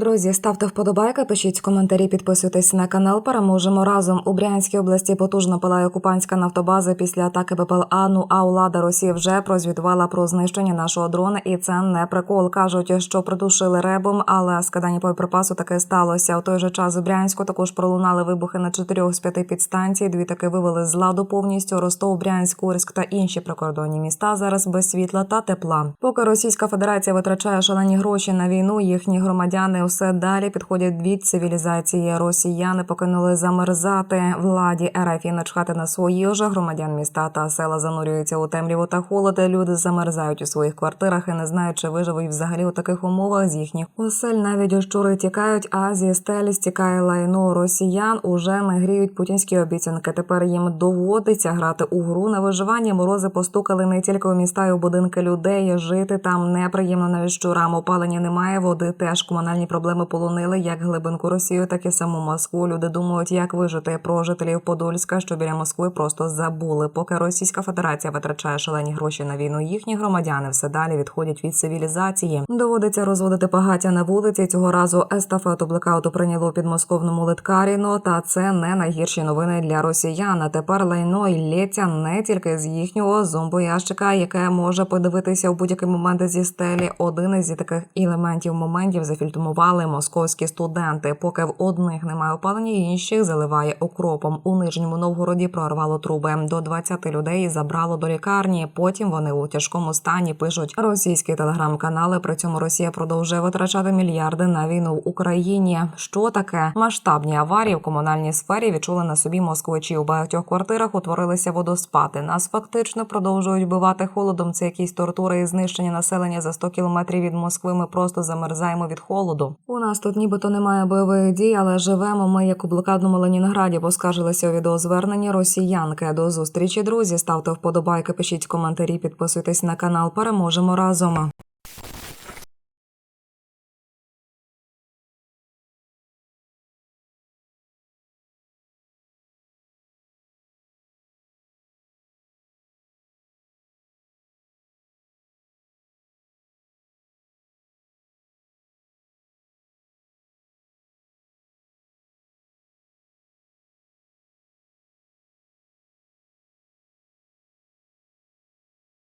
Друзі, ставте вподобайки, пишіть коментарі, підписуйтесь на канал. Переможемо разом. У Брянській області потужно палає окупантська нафтобаза після атаки БПЛА. Ну а влада Росії вже прозвітувала про знищення нашого дрона, і це не прикол. кажуть, що придушили ребом, але скидання боєприпасу таки сталося. У той же час у Брянську також пролунали вибухи на чотирьох з п'яти підстанцій. Дві таки вивели з ладу повністю. Ростов, Брянськ, Курськ та інші прикордонні міста зараз без світла та тепла. Поки Російська Федерація витрачає шалені гроші на війну, їхні громадяни усе далі підходять від цивілізації. Росіяни покинули замерзати владі РФ і начхати на свої ж громадян міста та села занурюються у темряву та холод. Люди замерзають у своїх квартирах і не знають, чи виживуть взагалі у таких умовах. З їхніх осель навіть щури тікають, а зі стелі стікає лайно росіян. Уже не гріють путінські обіцянки. Тепер їм доводиться грати у гру на виживання. Морози постукали не тільки у міста і у будинки людей. Жити там неприємно навіть щурам. Опалення немає, води теж комунальні проблеми полонили як глибинку Росію, так і саму Москву. Люди думають, як вижити про жителів Подольська, що біля Москви просто забули. Поки Російська Федерація витрачає шалені гроші на війну, їхні громадяни все далі відходять від цивілізації. Доводиться розводити багаття на вулиці. Цього разу естафету блекауту прийняло у підмосковному Литкаріно. Та це не найгірші новини для росіян. А тепер лайно і лється не тільки з їхнього зомбоящика, яке може подивитися у будь-який момент зі стелі. Один із таких елементів моментів зафільтрували московські студенти. Поки в одних немає опалення, інших заливає окропом. У нижньому Новгороді прорвало труби. До 20 людей забрало до лікарні. Потім вони у тяжкому стані пишуть російські телеграм-канали. При цьому Росія продовжує витрачати мільярди на війну в Україні. Що таке масштабні аварії в комунальній сфері відчули на собі москвичі. У багатьох квартирах утворилися водоспади. Нас фактично продовжують вбивати холодом. Це якісь тортури і знищення населення за 100 кілометрів від Москви. Ми просто замерзаємо від холоду. У нас тут нібито немає бойових дій, але живемо ми як у блокадному Ленінграді. Поскаржилися у відеозверненні росіянки. До зустрічі, друзі. Ставте вподобайки, пишіть коментарі, підписуйтесь на канал. Переможемо разом.